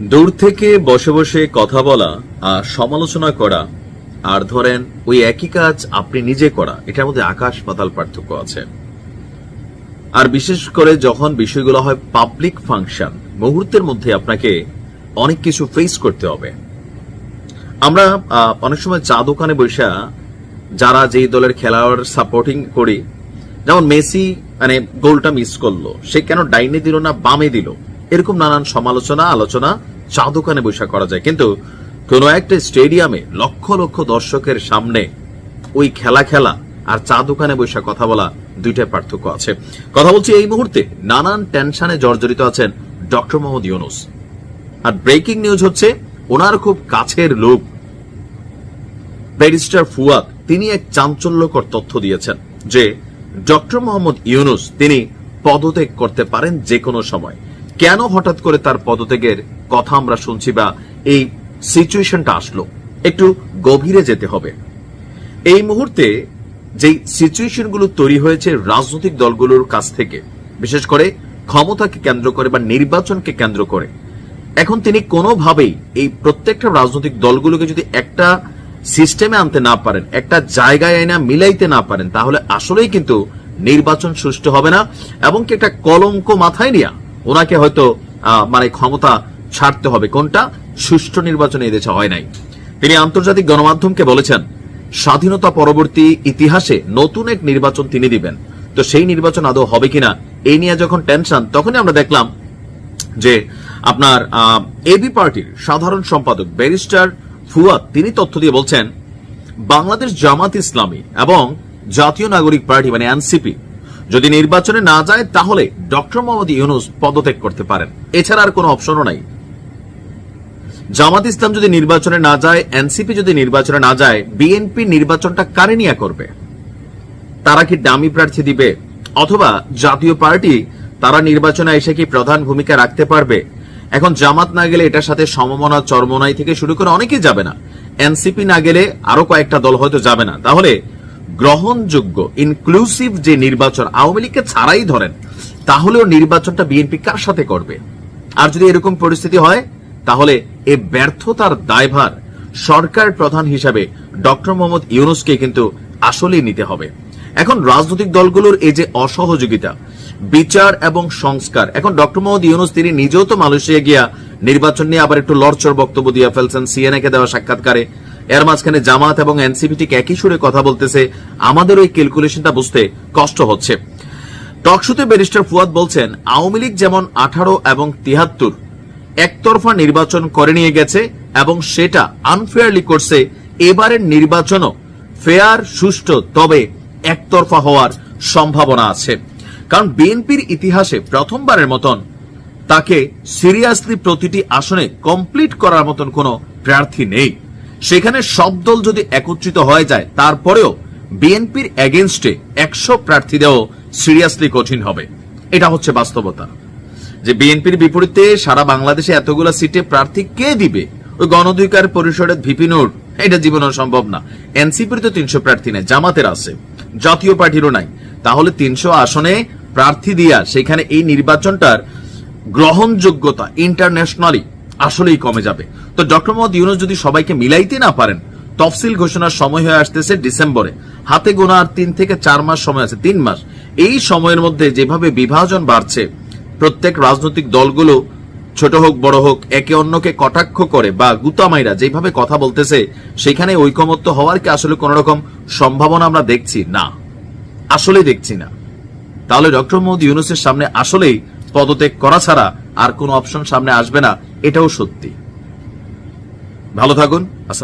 দূর থেকে বসে বসে কথা বলা আর সমালোচনা করা, আর ধরেন ওই একই কাজ আপনি নিজে করা, এটার মধ্যে আকাশ পাতাল পার্থক্য আছে। আর বিশেষ করে যখন বিষয়গুলো হয় পাবলিক ফাংশন মুহূর্তের মধ্যে আপনাকে অনেক কিছু ফেস করতে হবে। আমরা অনেক সময় চা দোকানে বসে যারা যেই দলের খেলোয়াড় সাপোর্টিং করি, যেমন মেসি মানে গোলটা মিস করল, সে কেন ডাইনে দিল না বামে দিল? এরকম নানান সমালোচনা, আলোচনা চা দোকানে বসে করা যায়। কিন্তু কোন একটা স্টেডিয়ামে লক্ষ লক্ষ দর্শকের সামনে ওই খেলা খেলা আর চা দোকানে বসে কথা বলা দুইটাই পার্থক্য আছে। কথা বলছি এই মুহূর্তে নানান টেনশনে জর্জরিত আছেন ডক্টর মোহাম্মদ ইউনুস। আর ব্রেকিং নিউজ হচ্ছে, ওনার খুব কাছের লোক। ব্যারিস্টার ফুয়াদ, তিনি এক চাঞ্চল্যকর তথ্য দিয়েছেন যে, ডক্টর মোহাম্মদ ইউনুস, তিনি পদত্যাগ করতে পারেন যে কোনো সময়। কেন হঠাৎ করে তার পদত্যাগের কথা আমরা শুনছি বা এই সিচুয়েশনটা আসলো? একটু গভীরে যেতে হবে। এই মুহূর্তে যেই সিচুয়েশনগুলো তৈরি হয়েছে রাজনৈতিক দলগুলোর কাছ থেকে, বিশেষ করে ক্ষমতাকে কেন্দ্র করে বা নির্বাচনকে কেন্দ্র করে, এখন তিনি কোনোভাবেই এই প্রত্যেকটা রাজনৈতিক দলগুলোকে যদি একটা সিস্টেমে আনতে না পারেন, একটা জায়গায় আইনা মিলাইতে না পারেন, তাহলে আসলেই কিন্তু নির্বাচন সুষ্ঠু হবে না এবং কি একটা কলঙ্ক মাথায় নিয়ে ওনাকে হয়তো মানে ক্ষমতা ছাড়তে হবে। কোনটা? সুষ্ঠু নির্বাচন এই দেশে হয় নাই। তিনি আন্তর্জাতিক গণমাধ্যমকে বলেছেন, স্বাধীনতা পরবর্তী ইতিহাসে নতুন এক নির্বাচন তিনি দিবেন। তো সেই নির্বাচন আদৌ হবে কিনা এই নিয়ে যখন টেনশন, তখনই আমরা দেখলাম যে আপনার এবি পার্টির সাধারণ সম্পাদক, ব্যারিস্টার ফুয়াদ, তিনি তথ্য দিয়ে বলছেন, বাংলাদেশ জামাত ইসলামী এবং জাতীয় নাগরিক পার্টি মানে এনসিপি যদি নির্বাচনে না যায়, তাহলে ডক্টর মোহাম্মদ ইউনুস পদত্যাগ করতে পারেন। এছাড়া আর কোনো অপশনও নাই। জামাত ইসলাম যদি নির্বাচনে না যায়, এনসিপি যদি নির্বাচনে না যায়, বিএনপি নির্বাচনটা কারে নিয়ে করবে? তারা কি ডামি প্রার্থী দিবে? অথবা জাতীয় পার্টি, তারা নির্বাচনে এসে কি প্রধান ভূমিকা রাখতে পারবে? এখন জামাত না গেলে এটার সাথে সমমনা, চরমনাই থেকে শুরু করে অনেকেই যাবে না। এনসিপি না গেলে আরও কয়েকটা দল হয়তো যাবে না। তাহলে গ্রহণযোগ্য ইনক্লুসিভ যে নির্বাচন আওয়ামী লীগকে ছাড়াই ধরেন, তাহলেও নির্বাচনটা বিএনপি কার সাথে করবে? আর যদি এরকম পরিস্থিতি হয়, তাহলে এ ব্যর্থতার দায়ভার সরকার প্রধান হিসাবে ডক্টর মোহাম্মদ ইউনুসকে কিন্তু আসলেই নিতে হবে। এখন রাজনৈতিক দলগুলোর এই যে অসহযোগিতা, বিচার এবং সংস্কার, এখন ডক্টর মোহাম্মদ ইউনুস তিনি নিজেও তো মালয়েশিয়া গিয়া নির্বাচন নিয়ে আবার একটু লড়চড় বক্তব্য দিয়ে ফেলছেন সিএনএ কে দেওয়া সাক্ষাৎকারে। এর মাঝখানে জামাত এবং এনসিপি ঠিক একই সুরে কথা বলতেছে। আমাদের ওই ক্যালকুলেশনটা বুঝতে কষ্ট হচ্ছে। টকশোতে ব্যারিস্টার ফুয়াদ বলছেন, আওয়ামী লীগ যেমন আঠারো এবং তিহাত্তর একতরফা নির্বাচন করে নিয়ে গেছে এবং সেটা আনফেয়ারলি করছে, এবারের নির্বাচনও ফেয়ার সুষ্ঠু, তবে একতরফা হওয়ার সম্ভাবনা আছে। কারণ বিএনপির ইতিহাসে প্রথমবারের মতন তাকে সিরিয়াসলি প্রতিটি আসনে কমপ্লিট করার মতন কোনো প্রার্থী নেই। সেখানে সব দল যদি একত্রিত হয়ে যায়, তারপরেও বিএনপির এগেনস্টে একশো প্রার্থী দেওয়া সিরিয়াসলি কঠিন হবে। এটা হচ্ছে বাস্তবতা। যে বিএনপির বিপরীতে সারা বাংলাদেশে এতগুলা সিটে প্রার্থী কে দিবে? ওই গণধিকার পরিষদের ভিপি নোট এটা জীবন সম্ভব না। এনসিপির তো তিনশো প্রার্থী নেই, জামাতের আছে। জাতীয় পার্টিরও নাই। তাহলে তিনশো আসনে প্রার্থী দিয়া সেখানে এই নির্বাচনটার গ্রহণযোগ্যতা ইন্টারন্যাশনালি আসলেই কমে যাবে। তো ডক্টর মোহাম্মদ ইউনুস যদি সবাইকে মিলাইতে না পারেন, তফসিল ঘোষণার সময় হয়ে আসতেছে ডিসেম্বরে। হাতে গোনা আর তিন থেকে চার মাস সময় আছে, তিন মাস। এই সময়ের মধ্যে যেভাবে বিভাজন বাড়ছে, প্রত্যেক রাজনৈতিক দলগুলো, ছোট হোক, বড় হোক, একে অন্যকে কটাক্ষ করে বা গুতামাইরা যেভাবে কথা বলতেছে, সেখানে ঐকমত্য হওয়ার কি আসলে কোন রকম সম্ভাবনা আমরা দেখছি? না। আসলে দেখছি না। তাহলে ডক্টর মোহাম্মদ ইউনুসের সামনে আসলেই পদত্যাগ করা ছাড়া আর কোনো অপশন সামনে আসবে না। এটাও সত্যি। ভালো থাকুন